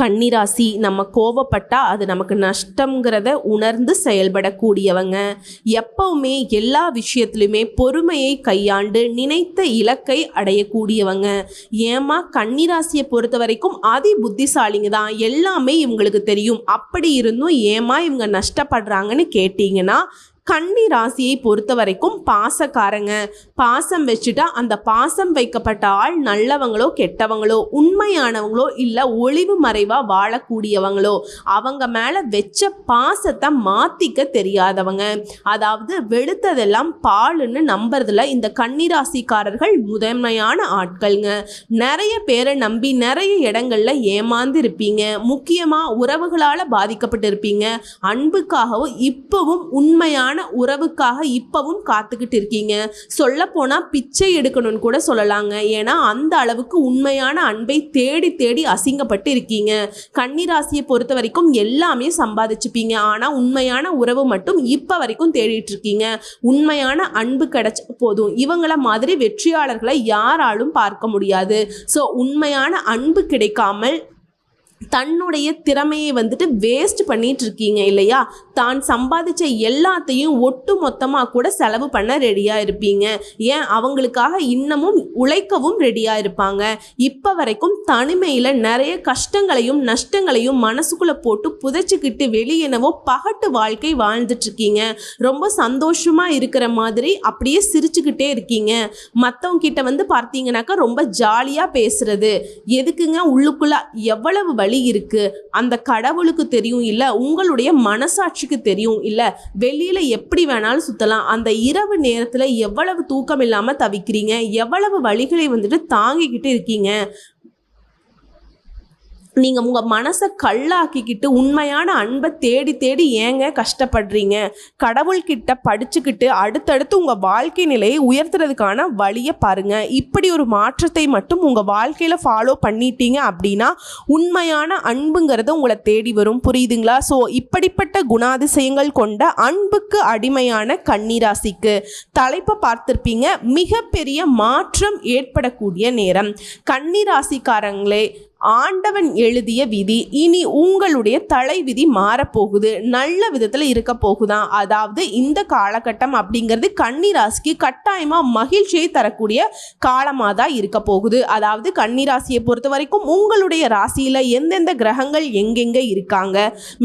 கன்னிராசி நம்ம கோவப்பட்டால் அது நமக்கு நஷ்டங்கிறத உணர்ந்து செயல்படக்கூடியவங்க. எப்பவுமே எல்லா விஷயத்துலையுமே பொறுமையை கையாண்டு நினைத்த இலக்கை அடையக்கூடியவங்க. ஏமா கன்னிராசியை பொறுத்த வரைக்கும் அதி புத்திசாலிங்க தான். எல்லாமே இவங்களுக்கு தெரியும். அப்படி இருந்தும் ஏமா இவங்க நஷ்டப்படுறாங்கன்னு கேட்டிங்கன்னா கன்னி ராசியை பொறுத்த வரைக்கும் பாசக்காரங்க. பாசம் வச்சுட்டா அந்த பாசம் வைக்கப்பட்ட ஆள் நல்லவங்களோ கெட்டவங்களோ உண்மையானவங்களோ இல்லை ஒளிவு மறைவா வாழக்கூடியவங்களோ அவங்க மேலே வச்ச பாசத்தை மாத்திக்க தெரியாதவங்க. அதாவது வெளுத்ததெல்லாம் பாலுன்னு நம்புறதுல இந்த கன்னிராசிக்காரர்கள் முதன்மையான ஆட்கள்ங்க. நிறைய பேரை நம்பி நிறைய இடங்கள்ல ஏமாந்து இருப்பீங்க முக்கியமா உறவுகளால் பாதிக்கப்பட்டு இருப்பீங்க அன்புக்காகவும் இப்பவும் உண்மையான உறவுக்காக இப்பவும் காத்துக்கிட்டு இருக்கீங்க சொல்ல போனா பிச்சை எடுக்கணும்னு கூட சொல்லலாங்க. ஏன்னா அந்த அளவுக்கு உண்மையான அன்பை தேடி தேடி அசிங்கப்பட்டு இருக்கீங்க கன்னிராசியை பொறுத்த வரைக்கும் எல்லாமே சம்பாதிச்சுப்பீங்க. ஆனா உண்மையான உறவு மட்டும் இப்ப வரைக்கும் தேடிட்டு இருக்கீங்க உண்மையான அன்பு கிடைச்ச போதும் இவங்கள மாதிரி வெற்றியாளர்களை யாராலும் பார்க்க முடியாது. ஸோ உண்மையான அன்பு கிடைக்காமல் தன்னுடைய திறமையை வந்துட்டு வேஸ்ட் பண்ணிட்டு இருக்கீங்க இல்லையா? தான் சம்பாதிச்ச எல்லாத்தையும் ஒட்டு மொத்தமாக கூட செலவு பண்ண ரெடியாக இருப்பீங்க. ஏன்? அவங்களுக்காக இன்னமும் உழைக்கவும் ரெடியாக இருப்பாங்க. இப்போ வரைக்கும் தனிமையில் நிறைய கஷ்டங்களையும் நஷ்டங்களையும் மனசுக்குள்ளே போட்டு புதைச்சிக்கிட்டு வெளியேனவோ பகட்டு வாழ்க்கை வாழ்ந்துட்டுருக்கீங்க. ரொம்ப சந்தோஷமாக இருக்கிற மாதிரி அப்படியே சிரிச்சுக்கிட்டே இருக்கீங்க. மற்றவங்க கிட்ட வந்து பார்த்தீங்கன்னாக்கா ரொம்ப ஜாலியாக பேசுறது. எதுக்குங்க? உள்ளுக்குள்ளே எவ்வளவு வழி இருக்கு. அந்த கடவுளுக்கு தெரியும் இல்லை உங்களுடைய மனசாட்சிக்கு தெரியும் இல்லை வெளியில எப்படி வேணாலும் சுத்தலாம். அந்த இரவு நேரத்தில் எவ்வளவு தூக்கம் இல்லாமல் தவிக்கிறீங்க? எவ்வளவு வழிகளை வந்துட்டு தாங்கிக்கிட்டு இருக்கீங்க? நீங்கள் உங்கள் மனசை கல்லாக்கிக்கிட்டு உண்மையான அன்பை தேடி தேடி ஏங்க கஷ்டப்படுறீங்க? கடவுள்கிட்ட படிச்சுக்கிட்டு அடுத்தடுத்து உங்கள் வாழ்க்கை நிலையை உயர்த்துறதுக்கான வழியை பாருங்க. இப்படி ஒரு மாற்றத்தை மட்டும் உங்கள் வாழ்க்கையில் ஃபாலோ பண்ணிட்டீங்க அப்படின்னா உண்மையான அன்புங்கிறது உங்களை தேடி வரும். புரியுதுங்களா? ஸோ இப்படிப்பட்ட குணாதிசயங்கள் கொண்ட அன்புக்கு அடிமையான கன்னிராசிக்கு தலைப்பை பார்த்திருப்பீங்க. மிகப்பெரிய மாற்றம் ஏற்படக்கூடிய நேரம். கன்னிராசிக்காரங்களே ஆண்டவன் எழுதிய விதி இனி உங்களுடைய தலை விதி மாறப்போகுது. நல்ல விதத்தில் இருக்க போகுதான் அதாவது இந்த காலகட்டம் அப்படிங்கிறது கன்னிராசிக்கு கட்டாயமாக மகிழ்ச்சியை தரக்கூடிய காலமாக தான் இருக்க போகுது. அதாவது கன்னிராசியை பொறுத்த வரைக்கும் உங்களுடைய ராசியில் எந்தெந்த கிரகங்கள் எங்கெங்கே இருக்காங்க?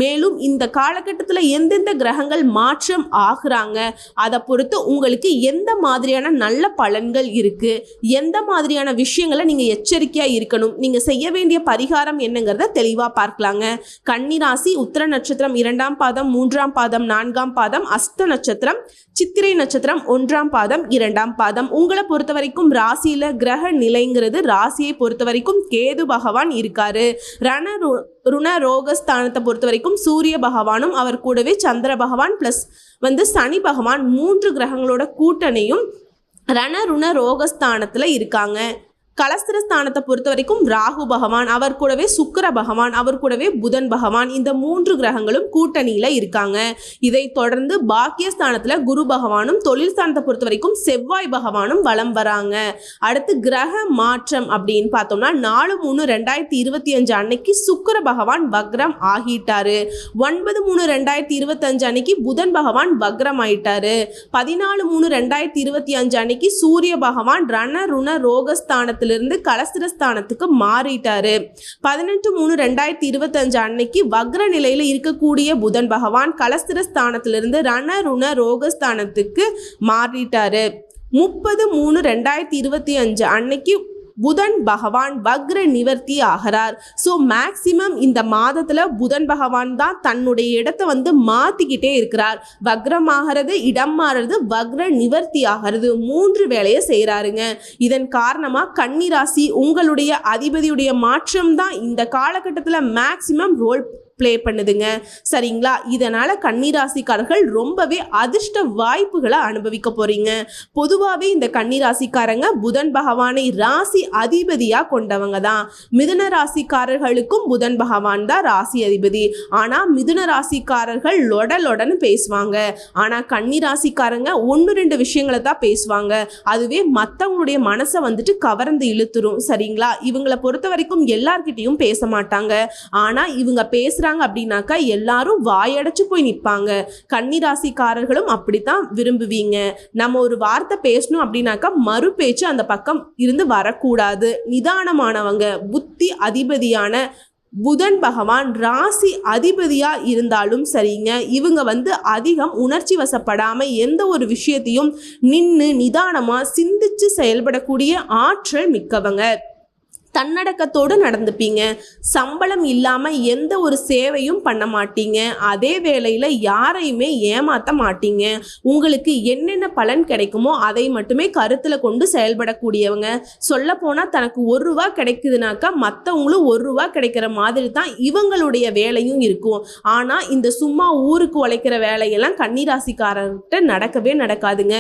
மேலும் இந்த காலகட்டத்தில் எந்தெந்த கிரகங்கள் மாற்றம் ஆகுறாங்க? அதை பொறுத்து உங்களுக்கு எந்த மாதிரியான நல்ல பலன்கள் இருக்கு? எந்த மாதிரியான விஷயங்களை நீங்கள் எச்சரிக்கையாக இருக்கணும்? நீங்கள் செய்ய வேண்டிய பரிகாரம் என்னங்கிறத தெளிவாக பார்க்கலாங்க. கன்னிராசி உத்திர நட்சத்திரம் இரண்டாம் பாதம் மூன்றாம் பாதம் நான்காம் பாதம் அஸ்த நட்சத்திரம் சித்திரை நட்சத்திரம் ஒன்றாம் பாதம் இரண்டாம் பாதம். உங்களை பொறுத்த வரைக்கும் ராசியில கிரக நிலைங்கிறது ராசியை பொறுத்த வரைக்கும் கேது பகவான் இருக்காரு. ரண ருண ரோகஸ்தானத்தை பொறுத்த வரைக்கும் சூரிய பகவானும் அவர் கூடவே சந்திர பகவான் ப்ளஸ் வந்து சனி பகவான் மூன்று கிரகங்களோட கூட்டணியும் ரண ருண ரோகஸ்தானத்தில் இருக்காங்க. கலஸ்திரஸ்தானத்தை பொறுத்த வரைக்கும் ராகு பகவான் அவர் கூடவே சுக்கர பகவான் அவர் கூடவே புதன் பகவான் இந்த மூன்று கிரகங்களும் கூட்டணியில் இருக்காங்க. இதை தொடர்ந்து பாக்கியஸ்தானத்தில் குரு பகவானும் தொழில் ஸ்தானத்தை பொறுத்த வரைக்கும் செவ்வாய் பகவானும் வலம் வராங்க. அடுத்து கிரக மாற்றம் அப்படின்னு பார்த்தோம்னா நாலு மூணு ரெண்டாயிரத்தி இருபத்தி அஞ்சு அன்னைக்கு சுக்கிர பகவான் வக்ரம் ஆகிட்டாரு. ஒன்பது மூணு ரெண்டாயிரத்தி இருபத்தஞ்சு அன்னைக்கு புதன் பகவான் வக்ரம் ஆயிட்டாரு. பதினாலு மூணு ரெண்டாயிரத்தி இருபத்தி அஞ்சு அன்னைக்கு சூரிய பகவான் ரண ருண ரோகஸ்தானத்தில் இருந்து கலஸ்திரஸ்தானத்துக்கு மாறிட்டாரு. பதினெட்டு மூணு ரெண்டாயிரத்தி இருபத்தஞ்சு அன்னைக்கு வக்ர நிலையில இருக்கக்கூடிய புதன் பகவான் கலஸ்திரஸ்தானத்திலிருந்து ரண ருண ரோகஸ்தானத்துக்கு மாறிட்டாரு. முப்பது மூணு ரெண்டாயிரத்தி இருபத்தி அஞ்சு அன்னைக்கு புதன் பகவான் வக்ர நிவர்த்தி ஆகிறார். ஸோ மேக்சிமம் இந்த மாதத்தில் புதன் பகவான் தான் தன்னுடைய இடத்த வந்து மாற்றிக்கிட்டே இருக்கிறார். வக்ரமாகிறது இடம் மாறுறது வக்ர நிவர்த்தி ஆகிறது. மூன்று வேலையை செய்கிறாருங்க. இதன் காரணமாக கன்னிராசி உங்களுடைய அதிபதியுடைய மாற்றம் தான் இந்த காலகட்டத்தில் மேக்சிமம் ரோல் ப்ளே பண்ணுதுங்க. சரிங்களா? இதனால் கன்னிராசிக்காரர்கள் ரொம்பவே அதிர்ஷ்ட வாய்ப்புகளை அனுபவிக்க போகிறீங்க பொதுவாகவே இந்த கன்னிராசிக்காரங்க புதன் பகவானை ராசி அதிபதியாக கொண்டவங்க தான். மிதுன ராசிக்காரர்களுக்கும் புதன் பகவான் தான் ராசி அதிபதி. ஆனால் மிதுன ராசிக்காரர்கள் லொடலொடன்னு பேசுவாங்க. ஆனால் கன்னிராசிக்காரங்க ஒன்று ரெண்டு விஷயங்களை தான் பேசுவாங்க. அதுவே மற்றவங்களுடைய மனசை வந்துட்டு கவர்ந்து இழுத்துரும். சரிங்களா? இவங்களை பொறுத்த வரைக்கும் எல்லார்கிட்டையும் பேச மாட்டாங்க. ஆனால் இவங்க பேசுகிற நினைக்கிறாங்க அப்படின்னாக்கா எல்லாரும் வாயடைச்சு போய் நிற்பாங்க கன்னிராசிக்காரர்களும் அப்படித்தான் விரும்புவீங்க. நம்ம ஒரு வார்த்தை பேசணும் அப்படின்னாக்கா மறு பேச்சு அந்த பக்கம் இருந்து வரக்கூடாது. நிதானமானவங்க புத்தி அதிபதியான புதன் பகவான் ராசி அதிபதியா இருந்தாலும் சரிங்க. இவங்க வந்து அதிகம் உணர்ச்சி வசப்படாம எந்த ஒரு விஷயத்தையும் நின்று நிதானமா சிந்திச்சு செயல்படக்கூடிய ஆற்றல் மிக்கவங்க. தன்னடக்கத்தோடு நடந்துப்பீங்க. சம்பளம் இல்லாமல் எந்த ஒரு சேவையும் பண்ண மாட்டீங்க. அதே வேளையில் யாரையுமே ஏமாற்ற மாட்டீங்க. உங்களுக்கு என்னென்ன பலன் கிடைக்குமோ அதை மட்டுமே கருத்தில் கொண்டு செயல்படக்கூடியவங்க. சொல்லப்போனால் தனக்கு ஒரு ரூபா கிடைக்குதுனாக்கா மற்றவங்களும் ஒரு ரூபா கிடைக்கிற மாதிரி தான் இவங்களுடைய வேலையும் இருக்கும். ஆனால் இந்த சும்மா ஊருக்கு உழைக்கிற வேலையெல்லாம் கன்னிராசிக்காரர்கிட்ட நடக்கவே நடக்காதுங்க.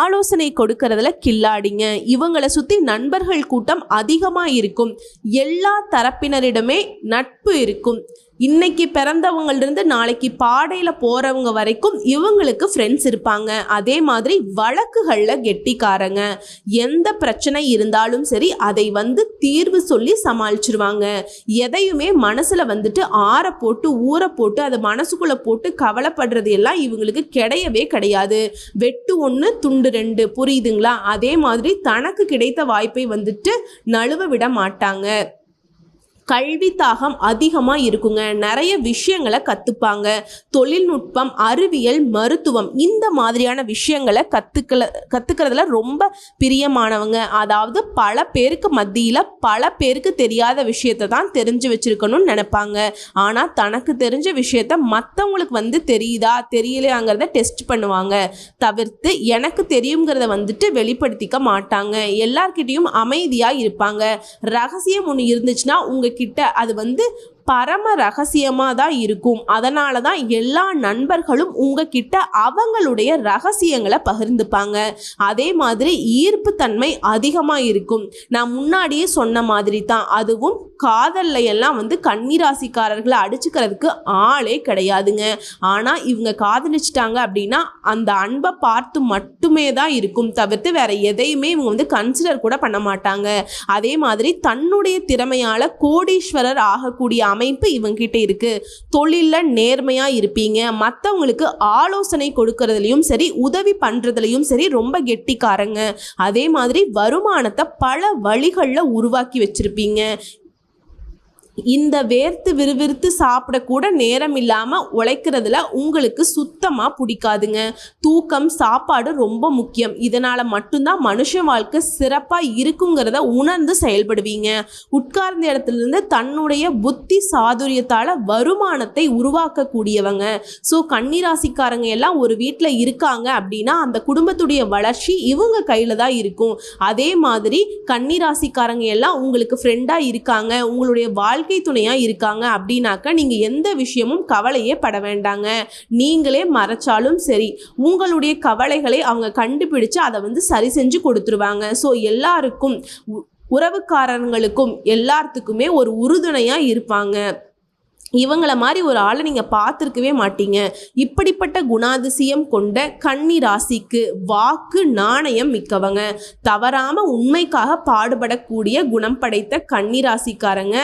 ஆலோசனை கொடுக்கறதுல கில்லாடிங்க. இவங்களை சுற்றி நண்பர்கள் கூட்டம் அதிகமாக இருக்கும். எல்லா தரப்பினரிடமே நட்பு இருக்கும். இன்னைக்கு பிறந்தவங்கள்டிருந்து நாளைக்கு பாடையில் போகிறவங்க வரைக்கும் இவங்களுக்கு ஃப்ரெண்ட்ஸ் இருப்பாங்க. அதே மாதிரி வழக்குகளில் கெட்டிக்காரங்க. எந்த பிரச்சனை இருந்தாலும் சரி அதை வந்து தீர்வு சொல்லி சமாளிச்சிருவாங்க. எதையுமே மனசில் வந்துட்டு ஆற போட்டு ஊற போட்டு அதை மனசுக்குள்ளே போட்டு கவலைப்படுறது எல்லாம் இவங்களுக்கு கிடையவே கிடையாது. வெட்டு ஒன்று துண்டு ரெண்டு. புரியுதுங்களா? அதே மாதிரி தனக்கு கிடைத்த வாய்ப்பை வந்துட்டு நழுவ விட மாட்டாங்க. கல்வி தாகம் அதிகமாக இருக்குங்க. நிறைய விஷயங்களை கற்றுப்பாங்க தொழில்நுட்பம் அறிவியல் மருத்துவம் இந்த மாதிரியான விஷயங்களை கற்றுக்கல கற்றுக்கிறதுல ரொம்ப பிரியமானவங்க. அதாவது பல பேருக்கு மத்தியில் பல பேருக்கு தெரியாத விஷயத்தை தான் தெரிஞ்சு வச்சுருக்கணும்னு நினைப்பாங்க. ஆனால் தனக்கு தெரிஞ்ச விஷயத்த மற்றவங்களுக்கு வந்து தெரியுதா தெரியலையாங்கிறத டெஸ்ட் பண்ணுவாங்க. தவிர்த்து எனக்கு தெரியுங்கிறத வந்துட்டு வெளிப்படுத்திக்க மாட்டாங்க. எல்லார்கிட்டேயும் அமைதியாக இருப்பாங்க. ரகசியம் ஒன்று இருந்துச்சுன்னா கிட்ட அது வந்து பரம ரகசியமாக தான் இருக்கும். அதனால தான் எல்லா நண்பர்களும் உங்ககிட்ட அவங்களுடைய ரகசியங்களை பகிர்ந்துப்பாங்க. அதே மாதிரி ஈர்ப்பு தன்மை அதிகமாக இருக்கும். நான் முன்னாடியே சொன்ன மாதிரி தான். அதுவும் காதல்ல எல்லாம் வந்து கன்னிராசிக்காரர்களை அடிச்சுக்கிறதுக்கு ஆளே கிடையாதுங்க. ஆனால் இவங்க காதலிச்சிட்டாங்க அப்படின்னா அந்த அன்பை பார்த்து மட்டுமே தான் இருக்கும். தவிர்த்து வேற எதையுமே இவங்க வந்து கன்சிடர் கூட பண்ண மாட்டாங்க. அதே மாதிரி தன்னுடைய திறமையால் கோடீஸ்வரர் ஆகக்கூடிய அமைப்பு இவங்கிட்ட இருக்கு. தொழிலில் நேர்மையாக இருப்பீங்க. மற்றவங்களுக்கு ஆலோசனை கொடுக்கறதுலையும் சரி உதவி பண்ணுறதுலையும் சரி ரொம்ப கெட்டிக்காரங்க. அதே மாதிரி வருமானத்தை பல வழிகளில் உருவாக்கி வச்சிருப்பீங்க. இந்த வேர்த்து விறுவிறுத்து சாப்பிடக்கூட நேரம் இல்லாமல் உழைக்கிறதுல உங்களுக்கு சுத்தமாக பிடிக்காதுங்க. தூக்கம் சாப்பாடு ரொம்ப முக்கியம். இதனால் மட்டும்தான் மனுஷ வாழ்க்கை சிறப்பாக இருக்குங்கிறத உணர்ந்து செயல்படுவீங்க. உட்கார்ந்த இடத்துலேருந்து தன்னுடைய புத்தி சாதுரியத்தால் வருமானத்தை உருவாக்கக்கூடியவங்க. ஸோ கன்னிராசிக்காரங்க எல்லாம் ஒரு வீட்டில் இருக்காங்க அப்படின்னா அந்த குடும்பத்துடைய வளர்ச்சி இவங்க கையில் தான் இருக்கும். அதே மாதிரி கன்னிராசிக்காரங்க எல்லாம் உங்களுக்கு ஃப்ரெண்டாக இருக்காங்க. உங்களுடைய வாழ்க்கை துணையாக இருக்காங்க அப்படின்னாக்கா நீங்கள் எந்த விஷயமும் கவலையே பட வேண்டாங்க. நீங்களே மறைச்சாலும் சரி உங்களுடைய கவலைகளை அவங்க கண்டுபிடிச்சு அதை வந்து சரி செஞ்சு கொடுத்துருவாங்க. ஸோ எல்லாருக்கும் உறவுக்காரங்களுக்கும் எல்லாத்துக்குமே ஒரு உறுதுணையாக இருப்பாங்க. இவங்கள மாதிரி ஒரு ஆளை நீங்கள் பார்த்துருக்கவே மாட்டீங்க. இப்படிப்பட்ட குணாதிசயம் கொண்ட கன்னி ராசிக்கு வாக்கு நாணயம் மிக்கவங்க. தவறாம உண்மைக்காக பாடுபடக்கூடிய குணம் படைத்த கன்னி ராசிக்காரங்க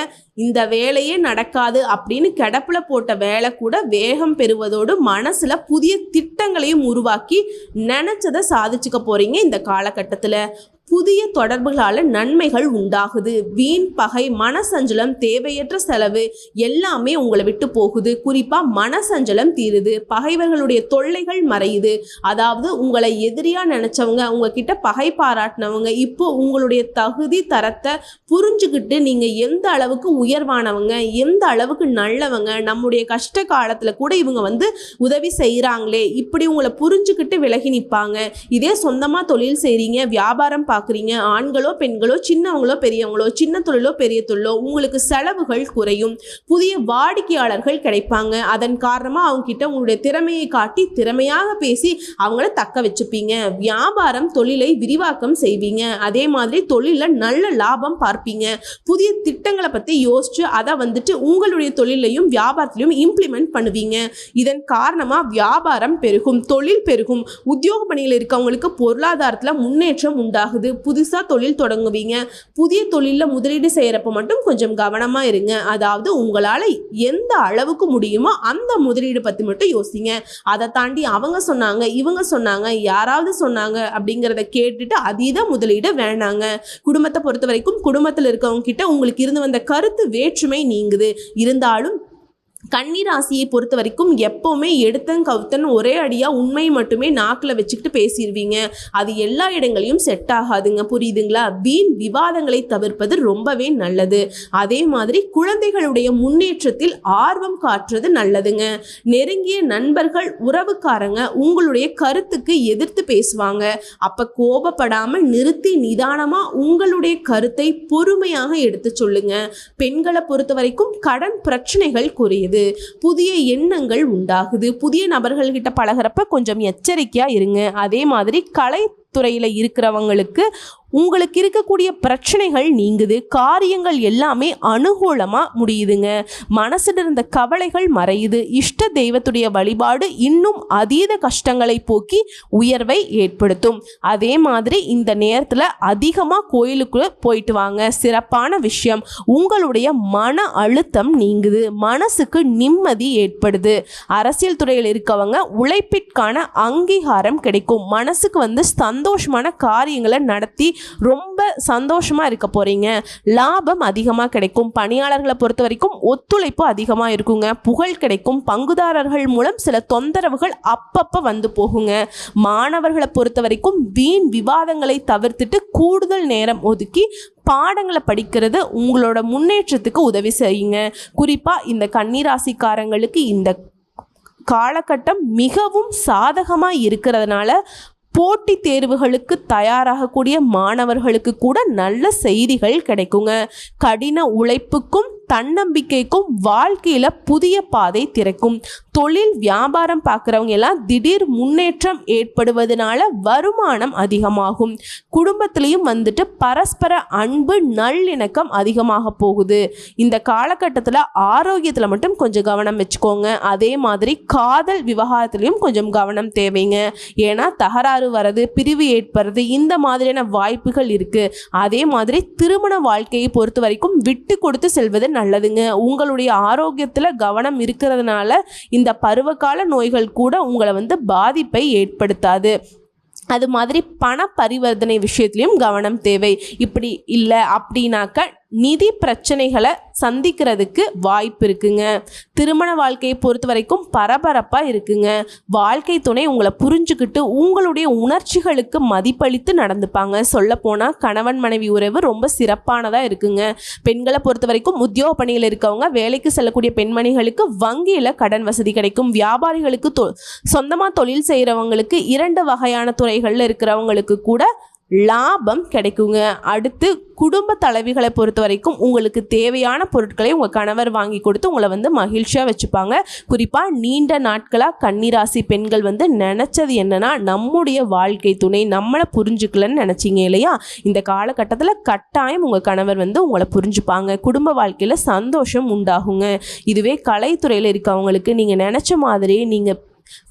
இந்த வேலையே நடக்காது அப்படின்னு கிடப்பில் போட்ட வேலை கூட வேகம் பெறுவதோடு மனசில் புதிய திட்டங்களையும் உருவாக்கி நினச்சதை சாதிச்சுக்க போகிறீங்க இந்த காலகட்டத்தில். புதிய தொடர்புகளால் நன்மைகள் உண்டாகுது. வீண் பகை மனசஞ்சலம் தேவையற்ற செலவு எல்லாமே உங்களை விட்டு போகுது. குறிப்பாக மனசஞ்சலம் தீருது. பகைவர்களுடைய தொல்லைகள் மறையுது. அதாவது உங்களை எதிரியா நினைச்சவங்க உங்ககிட்ட பகை பாராட்டினவங்க இப்போ உங்களுடைய தகுதி தரத்தை புரிஞ்சுக்கிட்டு நீங்கள் எந்த அளவுக்கு உயர்வானவங்க எந்த அளவுக்கு நல்லவங்க நம்முடைய கஷ்ட காலத்தில் கூட இவங்க வந்து உதவி செய்கிறாங்களே இப்படி உங்களை புரிஞ்சுக்கிட்டு விலகி நிற்பாங்க இதே சொந்தமாக தொழில் செய்கிறீங்க வியாபாரம் பார்க்குறீங்க? ஆண்களோ பெண்களோ சின்னவங்களோ பெரியவங்களோ சின்ன தொழிலோ பெரிய தொழிலோ உங்களுக்கு செலவுகள் குறையும். புதிய வாடிக்கையாளர்கள் கிடைப்பாங்க. அதன் காரணமாக அவங்க கிட்ட உங்களுடைய திறமையை காட்டி திறமையாக பேசி அவங்கள தக்க வச்சுப்பீங்க. வியாபாரம் தொழிலை விரிவாக்கம் செய்வீங்க. அதே மாதிரி தொழிலில் நல்ல லாபம் பார்ப்பீங்க. புதிய திட்டங்களை பற்றி யோசிச்சு அதை வந்துட்டு உங்களுடைய தொழிலையும் வியாபாரத்திலையும் இம்ப்ளிமெண்ட் பண்ணுவீங்க. இதன் காரணமாக வியாபாரம் பெருகும் தொழில் பெருகும். உத்தியோக பணியில் இருக்கவங்களுக்கு பொருளாதாரத்தில் முன்னேற்றம் உண்டாகுது. புதுசாக தொழில் தொடங்குவீங்க. புதிய தொழிலில் முதலீடு செய்கிறப்ப மட்டும் கொஞ்சம் கவனமாக இருங்க. அதாவது உங்களால் எந்த அளவுக்கு முடியுமோ அந்த முதலீடு பற்றி மட்டும் யோசிங்க. அதை தாண்டி அவங்க சொன்னாங்க இவங்க சொன்னாங்க யாராவது சொன்னாங்க அப்படிங்கிறத கேட்டுட்டு அதீத முதலீடு வேணாங்க. குடும்பத்தை பொறுத்த வரைக்கும் குடும்பத்தில் இருக்கவங்க கிட்ட உங்களுக்கு இருந்து வந்த கருத்து வேற்றுமை நீங்குது. இருந்தாலும் கன்னி ராசியை பொறுத்த வரைக்கும் எப்போவுமே எடுத்தன் கவுத்தன் ஒரே அடியாக உண்மையை மட்டுமே நாக்கில் வச்சுக்கிட்டு பேசிடுவீங்க அது எல்லா இடங்களையும் செட் ஆகாதுங்க. புரியுதுங்களா? வீண் விவாதங்களை தவிர்ப்பது ரொம்பவே நல்லது. அதே மாதிரி குழந்தைகளுடைய முன்னேற்றத்தில் ஆர்வம் காட்டுறது நல்லதுங்க. நெருங்கிய நண்பர்கள் உறவுக்காரங்க உங்களுடைய கருத்துக்கு எதிர்த்து பேசுவாங்க. அப்போ கோபப்படாமல் நிறுத்தி நிதானமாக உங்களுடைய கருத்தை பொறுமையாக எடுத்து சொல்லுங்க. பெண்களை பொறுத்த வரைக்கும் கடன் பிரச்சனைகள் குறையுது. புதிய எண்ணங்கள் உண்டாகுது. புதிய நபர்கள்கிட்ட பழகிறப்ப கொஞ்சம் எச்சரிக்கையாக இருங்க. அதே மாதிரி கலை கலைத்துறையில் இருக்கிறவங்களுக்கு உங்களுக்கு இருக்கக்கூடிய பிரச்சனைகள் நீங்குது காரியங்கள் எல்லாமே அனுகூலமாக முடியுதுங்க. மனசில் இருந்த கவலைகள் மறையுது. இஷ்ட தெய்வத்துடைய வழிபாடு இன்னும் அதீத கஷ்டங்களை போக்கி உயர்வை ஏற்படுத்தும். அதே மாதிரி இந்த நேரத்தில் அதிகமாக கோயிலுக்கு போயிட்டு வாங்க. சிறப்பான விஷயம். உங்களுடைய மன அழுத்தம் நீங்குது. மனசுக்கு நிம்மதி ஏற்படுது. அரசியல் துறையில் இருக்கவங்க உழைப்பிற்கான அங்கீகாரம் கிடைக்கும். மனசுக்கு வந்து சந்தோஷமான காரியங்களை நடத்தி ரொம்ப சந்தோஷமாக இருக்க போகிறீங்க லாபம் அதிகமாக கிடைக்கும். பணியாளர்களை பொறுத்த வரைக்கும் ஒத்துழைப்பு அதிகமாக இருக்குங்க. புகழ் கிடைக்கும். பங்குதாரர்கள் மூலம் சில தொந்தரவுகள் அப்பப்போ வந்து போகுங்க. மாணவர்களை பொறுத்த வரைக்கும் வீண் விவாதங்களை தவிர்த்துட்டு கூடுதல் நேரம் ஒதுக்கி பாடங்களை படிக்கிறது உங்களோட முன்னேற்றத்துக்கு உதவி செய்யுங்க. குறிப்பாக இந்த கன்னிராசிக்காரங்களுக்கு இந்த காலகட்டம் மிகவும் சாதகமாக இருக்கிறதுனால போட்டி தேர்வுகளுக்கு தயாராகக்கூடிய மாணவர்களுக்கு கூட நல்ல செய்திகள் கிடைக்குங்க. கடின உழைப்புக்கும் தன்னம்பிக்கைக்கும் வாழ்க்கையில் புதிய பாதை திறக்கும். தொழில் வியாபாரம் பார்க்குறவங்க எல்லாம் திடீர் முன்னேற்றம் ஏற்படுவதனால வருமானம் அதிகமாகும். குடும்பத்திலையும் வந்துட்டு பரஸ்பர அன்பு நல்லிணக்கம் அதிகமாக போகுது. இந்த காலகட்டத்தில் ஆரோக்கியத்தில் மட்டும் கொஞ்சம் கவனம் வச்சுக்கோங்க. அதே மாதிரி காதல் விவகாரத்துலையும் கொஞ்சம் கவனம் தேவைங்க. ஏன்னா தகராறு வர்றது பிரிவு ஏற்படுறது இந்த மாதிரியான வாய்ப்புகள் இருக்குது அதே மாதிரி திருமண வாழ்க்கையை பொறுத்த வரைக்கும் விட்டு கொடுத்து செல்வது நல்லதுங்க. உங்களுடைய ஆரோக்கியத்தில் கவனம் இருக்கிறதுனால இந்த பருவகால நோய்கள் கூட உங்களை வந்து பாதிப்பை ஏற்படுத்தாது. அது மாதிரி பண பரிவர்த்தனை விஷயத்துலையும் கவனம் தேவை. இப்படி இல்லை அப்படின்னாக்க நிதி பிரச்சனைகளை சந்திக்கிறதுக்கு வாய்ப்பு இருக்குங்க. திருமண வாழ்க்கையை பொறுத்த வரைக்கும் பரபரப்பாக இருக்குங்க. வாழ்க்கை துணை உங்களை புரிஞ்சுக்கிட்டு உங்களுடைய உணர்ச்சிகளுக்கு மதிப்பளித்து நடந்துப்பாங்க. சொல்லப்போனால் கணவன் மனைவி உறவு ரொம்ப சிறப்பானதாக இருக்குங்க. பெண்களை பொறுத்த வரைக்கும் உத்தியோக பணியில் இருக்கவங்க வேலைக்கு செல்லக்கூடிய பெண்மணிகளுக்கு வங்கியில் கடன் வசதி கிடைக்கும். வியாபாரிகளுக்கு தொ சொந்தமாக தொழில் செய்கிறவங்களுக்கு இரண்டு வகையான துறைகளில் இருக்கிறவங்களுக்கு கூட லாபம் கிடைக்குங்க. அடுத்து குடும்ப தலைவிகளை பொறுத்த வரைக்கும் உங்களுக்கு தேவையான பொருட்களை உங்கள் கணவர் வாங்கி கொடுத்து உங்களை வந்து மகிழ்ச்சியாக வச்சுப்பாங்க. குறிப்பாக நீண்ட நாட்களாக கன்னிராசி பெண்கள் வந்து நினச்சது என்னன்னா நம்முடைய வாழ்க்கை துணை நம்மளை புரிஞ்சுக்கலன்னு நினச்சிங்க இல்லையா? இந்த காலகட்டத்தில் கட்டாயம் உங்கள் கணவர் வந்து உங்களை புரிஞ்சுப்பாங்க. குடும்ப வாழ்க்கையில் சந்தோஷம் உண்டாகுங்க. இதுவே கலைத்துறையில் இருக்கவங்களுக்கு நீங்கள் நினச்ச மாதிரியே நீங்கள்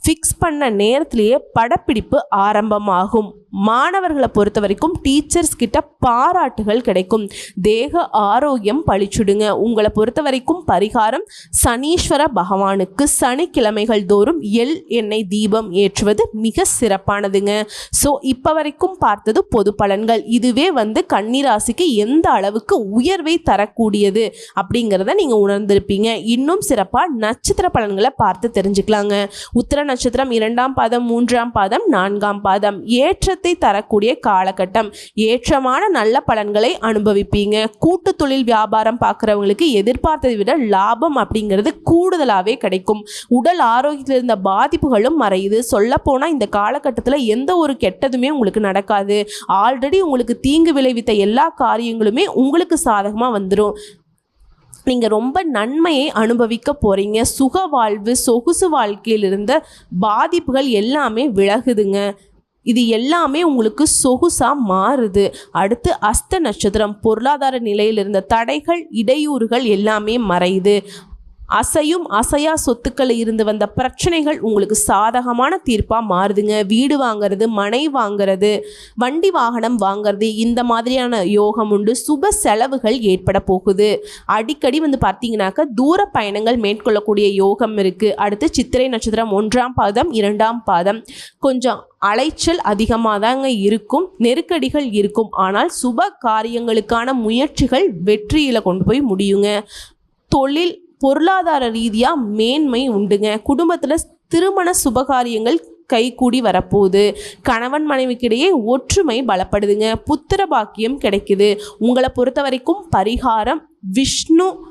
ஃபிக்ஸ் பண்ண நேரத்திலேயே படப்பிடிப்பு ஆரம்பமாகும். மாணவர்களை பொறுத்த வரைக்கும் டீச்சர்ஸ் கிட்ட பாராட்டுகள் கிடைக்கும். தேக ஆரோக்கியம் பழிச்சுடுங்க. உங்களை பொறுத்த வரைக்கும் பரிகாரம் சனீஸ்வர பகவானுக்கு சனிக்கிழமைகள் தோறும் எள் எண்ணெய் தீபம் ஏற்றுவது மிக சிறப்பானதுங்க. ஸோ இப்போ வரைக்கும் பார்த்தது பொது பலன்கள். இதுவே வந்து கன்னிராசிக்கு எந்த அளவுக்கு உயர்வை தரக்கூடியது அப்படிங்கிறத நீங்கள் உணர்ந்திருப்பீங்க. இன்னும் சிறப்பாக நட்சத்திர பலன்களை பார்த்து தெரிஞ்சுக்கலாங்க. உத்திர நட்சத்திரம் இரண்டாம் பாதம் மூன்றாம் பாதம் நான்காம் பாதம். ஏற்றத்தை தரக்கூடிய காலகட்டம். ஏற்றமான நல்ல பலன்களை அனுபவிப்பீங்க. கூட்டு தொழில் வியாபாரம் பார்க்குறவங்களுக்கு எதிர்பார்த்ததை விட லாபம் அப்படிங்கிறது கூடுதலாகவே கிடைக்கும். உடல் ஆரோக்கியத்தில் இருந்த பாதிப்புகளும் மறையுது. சொல்லப்போனால் இந்த காலகட்டத்தில் எந்த ஒரு கெட்டதுமே உங்களுக்கு நடக்காது. ஆல்ரெடி உங்களுக்கு தீங்கு விளைவித்த எல்லா காரியங்களுமே உங்களுக்கு சாதகமாக வந்துடும் நீங்கள் ரொம்ப நன்மையை அனுபவிக்க போகிறீங்க சுக வாழ்வு சொகுசு வாழ்க்கையில் இருந்த பாதிப்புகள் எல்லாமே விலகுதுங்க. இது எல்லாமே உங்களுக்கு சொகுசாக மாறுது. அடுத்து அஸ்த நட்சத்திரம் பொருளாதார நிலையில் இருந்த தடைகள் இடையூறுகள் எல்லாமே மறையுது. அசையும் அசையா சொத்துக்கள் இருந்து வந்த பிரச்சனைகள் உங்களுக்கு சாதகமான தீர்ப்பாக மாறுதுங்க. வீடு வாங்குறது மனை வாங்குறது வண்டி வாகனம் வாங்குறது இந்த மாதிரியான யோகம் உண்டு. சுப செலவுகள் ஏற்பட போகுது. அடிக்கடி வந்து பார்த்தீங்கன்னாக்கா தூர பயணங்கள் மேற்கொள்ளக்கூடிய யோகம் இருக்குது அடுத்து சித்திரை நட்சத்திரம் ஒன்றாம் பாதம் இரண்டாம் பாதம். கொஞ்சம் அலைச்சல் அதிகமாக தாங்க இருக்கும். நெருக்கடிகள் இருக்கும். ஆனால் சுப காரியங்களுக்கான முயற்சிகள் வெற்றியில் கொண்டு போய் முடியுங்க. தொழில் பொருளாதார ரீதியாக மேன்மை உண்டுங்க. குடும்பத்தில் திருமண சுபகாரியங்கள் கைகூடி வரப்போகுது. கணவன் மனைவிக்கிடையே ஒற்றுமை பலப்படுதுங்க. புத்திர பாக்கியம் கிடைக்குது. உங்களை பொறுத்த வரைக்கும் பரிகாரம் விஷ்ணு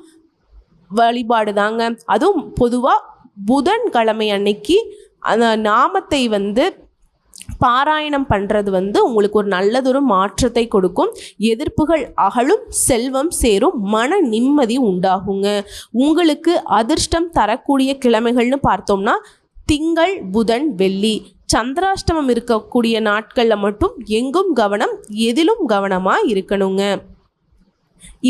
வழிபாடு தாங்க. அதுவும் பொதுவாக புதன்கிழமை அன்னைக்கு அந்த நாமத்தை வந்து பாராயணம் பண்ணுறது வந்து உங்களுக்கு ஒரு நல்லதொரு மாற்றத்தை கொடுக்கும். எதிர்ப்புகள் அகலும் செல்வம் சேரும் மன நிம்மதி உண்டாகுங்க. உங்களுக்கு அதிர்ஷ்டம் தரக்கூடிய கிழமைகள்னு பார்த்தோம்னா திங்கள் புதன் வெள்ளி. சந்திராஷ்டமம் இருக்கக்கூடிய நாட்களில் மட்டும் எங்கும் கவனம் எதிலும் கவனமாக இருக்கணுங்க.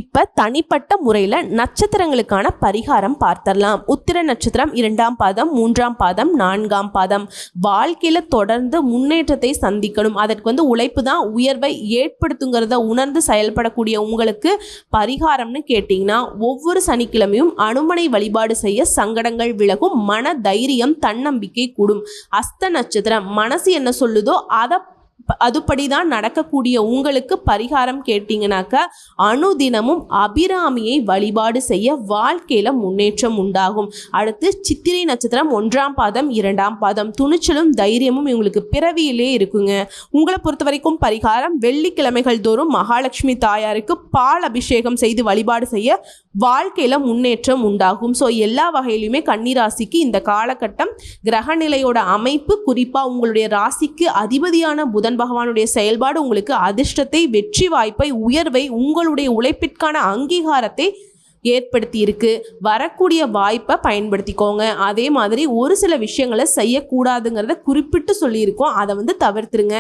இப்போ தனிப்பட்ட முறையில் நட்சத்திரங்களுக்கான பரிகாரம் பார்த்தரலாம் உத்திர நட்சத்திரம் இரண்டாம் பாதம் மூன்றாம் பாதம் நான்காம் பாதம். வாழ்க்கையில் தொடர்ந்து முன்னேற்றத்தை சந்திக்கணும். அதற்கு வந்து உழைப்பு தான் உயர்வை ஏற்படுத்துங்கிறத உணர்ந்து செயல்படக்கூடிய உங்களுக்கு பரிகாரம்னு கேட்டிங்கன்னா ஒவ்வொரு சனிக்கிழமையும் அனுமனை வழிபாடு செய்ய சங்கடங்கள் விலகும் மன தைரியம் தன்னம்பிக்கை கூடும். அஸ்த நட்சத்திரம் மனசு என்ன சொல்லுதோ அதை அதுபடி தான் நடக்கக்கூடிய உங்களுக்கு பரிகாரம் கேட்டிங்கனாக்க அணுதினமும் அபிராமியை வழிபாடு செய்ய வாழ்க்கையில் முன்னேற்றம் உண்டாகும். அடுத்து சித்திரை நட்சத்திரம் ஒன்றாம் பாதம் இரண்டாம் பாதம். துணிச்சலும் தைரியமும் இவங்களுக்கு பிறவியிலே இருக்குங்க. உங்களை பொறுத்த வரைக்கும் பரிகாரம் வெள்ளிக்கிழமைகள் தோறும் மகாலட்சுமி தாயாருக்கு பால் அபிஷேகம் செய்து வழிபாடு செய்ய வாழ்க்கையில் முன்னேற்றம் உண்டாகும். ஸோ எல்லா வகையிலுமே கன்னிராசிக்கு இந்த காலகட்டம் கிரகநிலையோட அமைப்பு குறிப்பாக உங்களுடைய ராசிக்கு அதிபதியான புதன் பகவானுடைய செயல்பாடு உங்களுக்கு அதிர்ஷ்டத்தை வெற்றி வாய்ப்பை உயர்வை உங்களுடைய உழைப்பிற்கான அங்கீகாரத்தை ஏற்படுத்தியிருக்கு. வரக்கூடிய வாய்ப்பை பயன்படுத்திக்கோங்க. அதே மாதிரி ஒரு சில விஷயங்களை செய்யக்கூடாதுங்கிறத குறிப்பிட்டு சொல்லியிருக்கோம். அதை வந்து தவிர்த்துருங்க.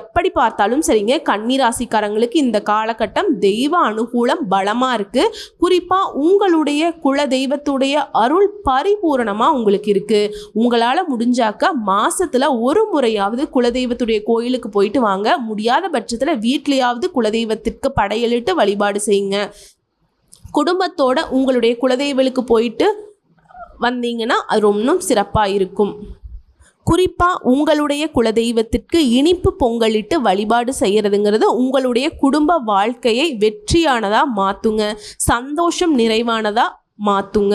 எப்படி பார்த்தாலும் சரிங்க கன்னிராசிக்காரங்களுக்கு இந்த காலகட்டம் தெய்வ அனுகூலம் பலமாக இருக்குது குறிப்பாக உங்களுடைய குல தெய்வத்துடைய அருள் பரிபூரணமாக உங்களுக்கு இருக்குது உங்களால் முடிஞ்சாக்க மாதத்தில் ஒரு முறையாவது குலதெய்வத்துடைய கோயிலுக்கு போயிட்டு வாங்க. முடியாத பட்சத்தில் வீட்லேயாவது குலதெய்வத்திற்கு படையலிட்டு வழிபாடு செய்யுங்க. குடும்பத்தோட உங்களுடைய குலதெய்வலுக்கு போயிட்டு வந்தீங்கன்னா அது இன்னும் சிறப்பாக இருக்கும். குறிப்பாக உங்களுடைய குலதெய்வத்திற்கு இனிப்பு பொங்கலிட்டு வழிபாடு செய்கிறதுங்கிறது உங்களுடைய குடும்ப வாழ்க்கையை வெற்றியானதாக மாற்றுங்க சந்தோஷம் நிறைவானதாக மாற்றுங்க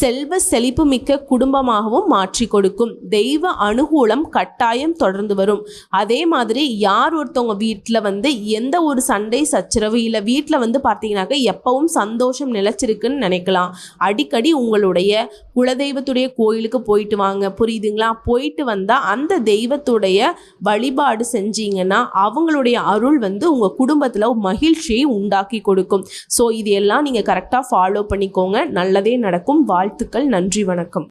செல்வ செழிப்பு மிக்க குடும்பமாகவும் மாற்றி கொடுக்கும். தெய்வ அனுகூலம் கட்டாயம் தொடர்ந்து வரும். அதே மாதிரி யார் ஒருத்தவங்க வீட்டில் வந்து எந்த ஒரு சண்டை சச்சரவு இல்லை வீட்டில் வந்து பார்த்தீங்கன்னாக்க எப்பவும் சந்தோஷம் நிலச்சிருக்குன்னு நினைக்கலாம். அடிக்கடி உங்களுடைய குலதெய்வத்துடைய கோயிலுக்கு போயிட்டு வாங்க. புரியுதுங்களா? போயிட்டு வந்தால் அந்த தெய்வத்துடைய வழிபாடு செஞ்சீங்கன்னா அவங்களுடைய அருள் வந்து உங்கள் குடும்பத்தில் மகிழ்ச்சியை உண்டாக்கி கொடுக்கும். ஸோ இது எல்லாம் நீங்கள் கரெக்டாக ஃபாலோ பண்ணிக்கோங்க. நல்லதே நடக்கும். வாழ்த்துக்கள் நன்றி வணக்கம்.